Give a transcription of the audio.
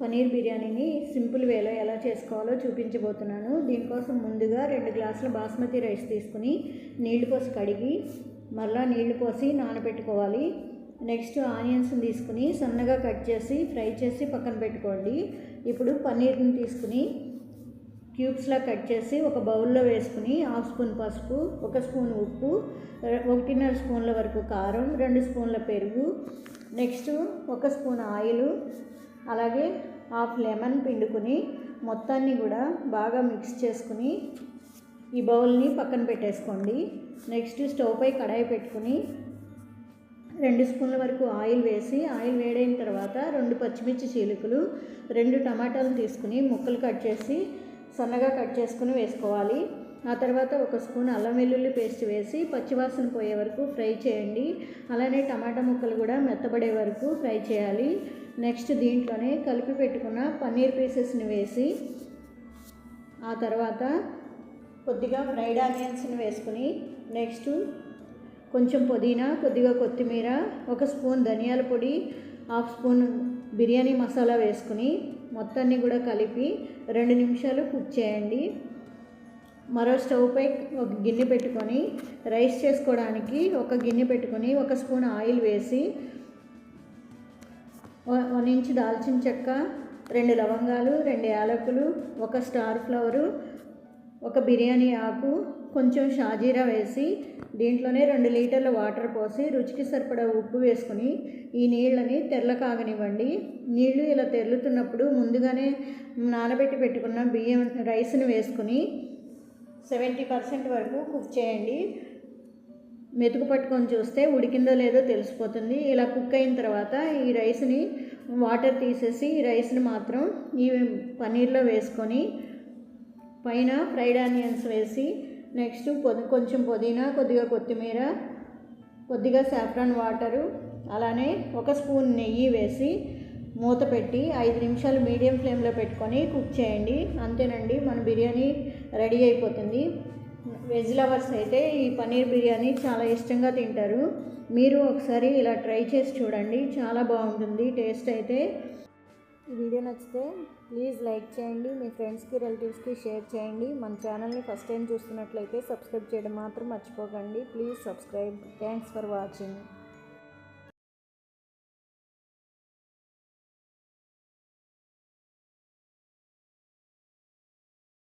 పనీర్ బిర్యానీని సింపుల్ వేలో ఎలా చేసుకోవాలో చూపించబోతున్నాను. దీనికోసం ముందుగా రెండు గ్లాసుల బాస్మతి రైస్ తీసుకుని నీళ్ళు పోసి కడిగి మళ్ళీ నీళ్ళు పోసి నానబెట్టుకోవాలి. నెక్స్ట్ ఆనియన్స్ తీసుకుని సన్నగా కట్ చేసి ఫ్రై చేసి పక్కన పెట్టుకోండి. ఇప్పుడు పన్నీర్ని తీసుకుని క్యూబ్స్లా కట్ చేసి ఒక బౌల్లో వేసుకుని హాఫ్ స్పూన్ పసుపు ఒక స్పూన్ ఉప్పు ఒకటిన్నర స్పూన్ల వరకు కారం రెండు స్పూన్ల పెరుగు నెక్స్ట్ ఒక స్పూన్ ఆయిల్ అలాగే హాఫ్ లెమన్ పిండుకుని మొత్తాన్ని కూడా బాగా మిక్స్ చేసుకుని ఈ బౌల్ని పక్కన పెట్టేసుకోండి. నెక్స్ట్ స్టవ్ పై కడాయి పెట్టుకుని రెండు స్పూన్ల వరకు ఆయిల్ వేసి ఆయిల్ వేడైన తర్వాత రెండు పచ్చిమిర్చి చీలికలు రెండు టమాటాలు తీసుకుని ముక్కలు కట్ చేసి సన్నగా కట్ చేసుకుని వేసుకోవాలి. ఆ తర్వాత ఒక స్పూన్ అల్లం వెల్లుల్లి పేస్ట్ వేసి పచ్చివాసన పోయే వరకు ఫ్రై చేయండి. అలానే టమాటా ముక్కలు కూడా మెత్తబడే వరకు ఫ్రై చేయాలి. నెక్స్ట్ దీంట్లోనే కలిపి పెట్టుకున్న పన్నీర్ పీసెస్ని వేసి ఆ తర్వాత కొద్దిగా ఫ్రైడ్ ఆనియన్స్ని వేసుకుని నెక్స్ట్ కొంచెం పుదీనా కొద్దిగా కొత్తిమీర ఒక స్పూన్ ధనియాల పొడి హాఫ్ స్పూన్ బిర్యానీ మసాలా వేసుకుని మొత్తాన్ని కూడా కలిపి రెండు నిమిషాలు కుక్ చేయండి. మరో స్టవ్ పై ఒక గిన్నె పెట్టుకొని రైస్ చేసుకోవడానికి ఒక గిన్నె పెట్టుకొని ఒక స్పూన్ ఆయిల్ వేసి వన్ ఇంచ్ దాల్చిన చెక్క రెండు లవంగాలు రెండు యాలకులు ఒక స్టార్ ఫ్లవరు ఒక బిర్యానీ ఆకు కొంచెం షాజీరా వేసి దీంట్లోనే రెండు లీటర్ల వాటర్ పోసి రుచికి సరిపడా ఉప్పు వేసుకుని ఈ నీళ్ళని తెరల కాగనివ్వండి. నీళ్ళు ఇలా తెరులుతున్నప్పుడు ముందుగానే నానబెట్టి పెట్టుకున్న బియ్యం రైస్ని వేసుకుని సెవెంటీ పర్సెంట్ వరకు కుక్ చేయండి. మెతుకు పట్టుకొని చూస్తే ఉడికిందో లేదో తెలిసిపోతుంది. ఇలా కుక్ అయిన తర్వాత ఈ రైస్ని వాటర్ తీసేసి ఈ రైస్ని మాత్రం ఈ పన్నీర్లో వేసుకొని పైన ఫ్రైడ్ ఆనియన్స్ వేసి నెక్స్ట్ పొది కొంచెం పుదీనా కొద్దిగా కొత్తిమీర కొద్దిగా సాఫ్రాన్ వాటరు అలానే ఒక స్పూన్ నెయ్యి వేసి మూత పెట్టి ఐదు నిమిషాలు మీడియం ఫ్లేమ్లో పెట్టుకొని కుక్ చేయండి. అంతేనండి మన బిర్యానీ రెడీ అయిపోతుంది. వెజ్ లవర్స్ అయితే ఈ పన్నీర్ బిర్యానీ చాలా ఇష్టంగా తింటారు. మీరు ఒకసారి ఇలా ట్రై చేసి చూడండి చాలా బాగుంటుంది టేస్ట్ అయితే. వీడియో నచ్చితే ప్లీజ్ లైక్ చేయండి మీ ఫ్రెండ్స్కి రిలేటివ్స్కి షేర్ చేయండి. మన ఛానల్ని ఫస్ట్ టైం చూస్తున్నట్లయితే సబ్స్క్రైబ్ చేయడం మాత్రం మర్చిపోకండి. Please subscribe. Thanks for watching.